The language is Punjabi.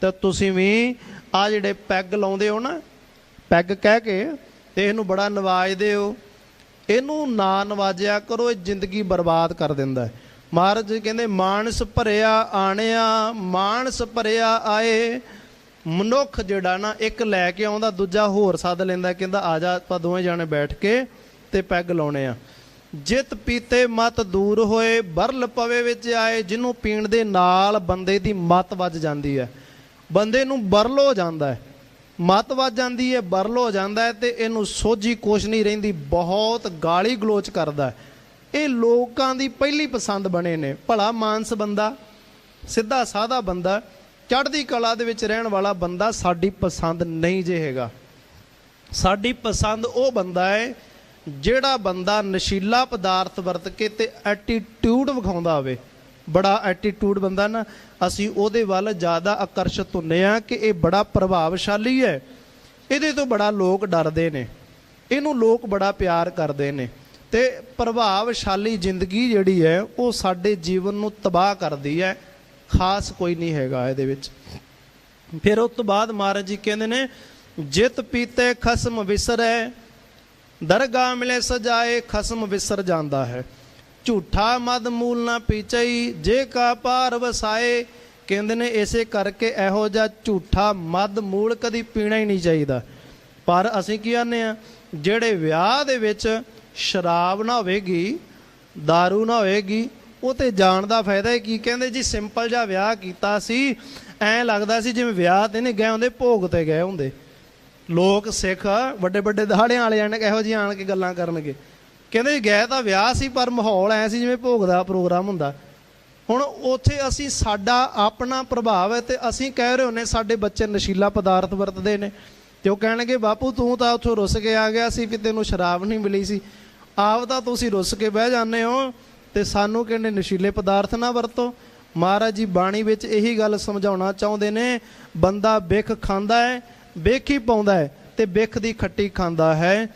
ਤਾਂ ਤੁਸੀਂ ਵੀ ਆ ਜਿਹੜੇ ਪੈਗ ਲਾਉਂਦੇ ਹੋ ਨਾ, ਪੈਗ ਕਹਿ ਕੇ ਤੇ ਇਹਨੂੰ ਬੜਾ ਨਵਾਜਦੇ ਹੋ ਇਹਨੂੰ ਨਾ ਨਵਾਜਿਆ ਕਰੋ, ਇਹ ਜ਼ਿੰਦਗੀ ਬਰਬਾਦ ਕਰ ਦਿੰਦਾ ਮਹਾਰਾਜ ਜੀ ਕਹਿੰਦੇ, ਮਾਨਸ ਭਰਿਆ ਆਣਿਆ, ਮਾਨਸ ਭਰਿਆ ਆਏ। ਮਨੁੱਖ ਜਿਹੜਾ ਨਾ, ਇੱਕ ਲੈ ਕੇ ਆਉਂਦਾ, ਦੂਜਾ ਹੋਰ ਸੱਦ ਲੈਂਦਾ, ਕਹਿੰਦਾ, ਆ ਜਾ, ਆਪਾਂ ਦੋਵੇਂ ਜਾਣੇ ਬੈਠ ਕੇ ਤੇ ਪੈਗ ਲਾਉਣੇ ਆ। ਜਿਤ ਪੀਤੇ ਮਤ ਦੂਰ ਹੋਏ ਬਰਲ ਪਵੇ ਵਿੱਚ ਆਏ, ਜਿਹਨੂੰ ਪੀਣ ਦੇ ਨਾਲ ਬੰਦੇ ਦੀ ਮਤ ਵੱਜ ਜਾਂਦੀ ਹੈ। ਬੰਦੇ ਨੂੰ ਬਰਲ ਹੋ ਜਾਂਦਾ ਹੈ। ਮਤ ਵੱਜ ਜਾਂਦੀ ਹੈ, ਬਰਲ ਹੋ ਜਾਂਦਾ ਹੈ ਤੇ ਇਹਨੂੰ ਸੋਝੀ ਕੁਛ ਨਹੀਂ ਰਹਿੰਦੀ, ਬਹੁਤ ਗਾਲੀ ਗਲੋਚ ਕਰਦਾ ਇਹ ਲੋਕਾਂ ਦੀ ਪਹਿਲੀ ਪਸੰਦ ਬਣੇ ਨੇ। ਭਲਾ ਮਾਨਸ ਬੰਦਾ, ਸਿੱਧਾ ਸਾਦਾ ਬੰਦਾ, ਚੜ੍ਹਦੀ ਕਲਾ ਦੇ ਵਿੱਚ ਰਹਿਣ ਵਾਲਾ ਬੰਦਾ ਸਾਡੀ ਪਸੰਦ ਨਹੀਂ ਜੇ ਹੈਗਾ। ਸਾਡੀ ਪਸੰਦ ਉਹ ਬੰਦਾ ਹੈ, ਜਿਹੜਾ ਬੰਦਾ ਨਸ਼ੀਲਾ ਪਦਾਰਥ ਵਰਤ ਕੇ ਤੇ ਐਟੀਟਿਊਡ ਵਿਖਾਉਂਦਾ ਹੋਵੇ। ਬੜਾ ਐਟੀਟਿਊਡ ਬੰਦਾ ਨਾ, ਅਸੀਂ ਉਹਦੇ ਵੱਲ ਜ਼ਿਆਦਾ ਆਕਰਸ਼ਿਤ ਹੁੰਨੇ ਆ ਕਿ ਇਹ ਬੜਾ ਪ੍ਰਭਾਵਸ਼ਾਲੀ ਹੈ। ਇਹਦੇ ਤੋਂ ਬੜਾ ਲੋਕ ਡਰਦੇ ਨੇ। ਇਹਨੂੰ ਲੋਕ ਬੜਾ ਪਿਆਰ ਕਰਦੇ ਨੇ। ਤੇ ਪ੍ਰਭਾਵਸ਼ਾਲੀ ਜ਼ਿੰਦਗੀ ਜਿਹੜੀ ਹੈ, ਉਹ ਸਾਡੇ ਜੀਵਨ ਨੂੰ ਤਬਾਹ ਕਰਦੀ ਹੈ। ਖਾਸ ਕੋਈ ਨਹੀਂ ਹੈਗਾ ਇਹਦੇ ਵਿੱਚ। ਫਿਰ ਉਸ ਤੋਂ ਬਾਅਦ ਮਹਾਰਾਜ ਜੀ ਕਹਿੰਦੇ ਨੇ, ਜਿਤ ਪੀਤੇ ਖਸਮ ਵਿਸਰੈ, ਦਰਗਾਹ ਮਿਲੇ ਸਜਾਏ ਖਸਮ ਵਿਸਰ ਜਾਂਦਾ ਹੈ। ਝੂਠਾ ਮਦ ਮੂਲ ਨਾ ਪੀਚਈ, ਜੇ ਕਾ ਪਾਰ ਵਸਾਏ। ਕਹਿੰਦੇ ਨੇ ਇਸੇ ਕਰਕੇ ਇਹੋ ਜਿਹਾ ਝੂਠਾ ਮਦ ਮੂਲ ਕਦੀ ਪੀਣਾ ਹੀ ਨਹੀਂ ਚਾਹੀਦਾ। ਪਰ ਅਸੀਂ ਕੀ ਆਨੇ ਆ? ਜਿਹੜੇ ਵਿਆਹ ਦੇ ਵਿੱਚ ਸ਼ਰਾਬ ਨਾ ਹੋਵੇਗੀ, दारू ਨਾ ਹੋਵੇਗੀ, ਉਹ ਤੇ ਜਾਣ ਦਾ ਫਾਇਦਾ ਹੀ ਕੀ? ਕਹਿੰਦੇ ਜੀ ਸਿੰਪਲ ਜਿਹਾ ਵਿਆਹ ਕੀਤਾ ਸੀ, ਐਂ ਲੱਗਦਾ ਸੀ ਜਿਵੇਂ ਵਿਆਹ ਤੇ ਨਹੀਂ ਗਏ ਹੁੰਦੇ, ਭੋਗ ਤੇ ਗਏ ਹੁੰਦੇ। ਲੋਕ ਸਿੱਖ ਵੱਡੇ ਵੱਡੇ ਦਹਾੜਿਆਂ ਵਾਲੇ ਆਣ ਇਹੋ ਜਿਹੇ ਆਣ ਕੇ ਗੱਲਾਂ ਕਰਨਗੇ। ਕਹਿੰਦੇ ਗਏ ਤਾਂ ਵਿਆਹ ਸੀ, ਪਰ ਮਾਹੌਲ ਐ ਸੀ ਜਿਵੇਂ ਭੋਗ ਦਾ ਪ੍ਰੋਗਰਾਮ ਹੁੰਦਾ। ਹੁਣ ਉੱਥੇ ਅਸੀਂ ਸਾਡਾ ਆਪਣਾ ਪ੍ਰਭਾਵ ਹੈ ਤੇ ਅਸੀਂ ਕਹਿ ਰਹੇ ਹੁੰਨੇ ਸਾਡੇ ਬੱਚੇ ਨਸ਼ੀਲਾ ਪਦਾਰਥ ਵਰਤਦੇ ਨੇ। ਤੇ ਉਹ ਕਹਿਣਗੇ, ਬਾਪੂ, ਤੂੰ ਤਾਂ ਉੱਥੋਂ ਰੁੱਸ ਕੇ ਆ ਗਿਆ ਸੀ, ਵੀ ਤੈਨੂੰ ਸ਼ਰਾਬ ਨਹੀਂ ਮਿਲੀ ਸੀ। ਆਪ ਤਾਂ ਤੁਸੀਂ ਰੁੱਸ ਕੇ ਬਹਿ ਜਾਂਦੇ ਹੋ ਤੇ ਸਾਨੂੰ ਕਹਿੰਦੇ ਨਸ਼ੀਲੇ ਪਦਾਰਥ ਨਾ ਵਰਤੋ। ਮਹਾਰਾਜ ਜੀ, ਬਾਣੀ ਵਿੱਚ ਇਹੀ ਗੱਲ ਸਮਝਾਉਣਾ ਚਾਹੁੰਦੇ ਨੇ, ਬੰਦਾ ਬਿਖ ਖਾਂਦਾ ਹੈ, ਬਿਖ ਹੀ ਪਾਉਂਦਾ ਹੈ ਤੇ ਬਿਖ ਦੀ ਖੱਟੀ ਖਾਂਦਾ ਹੈ।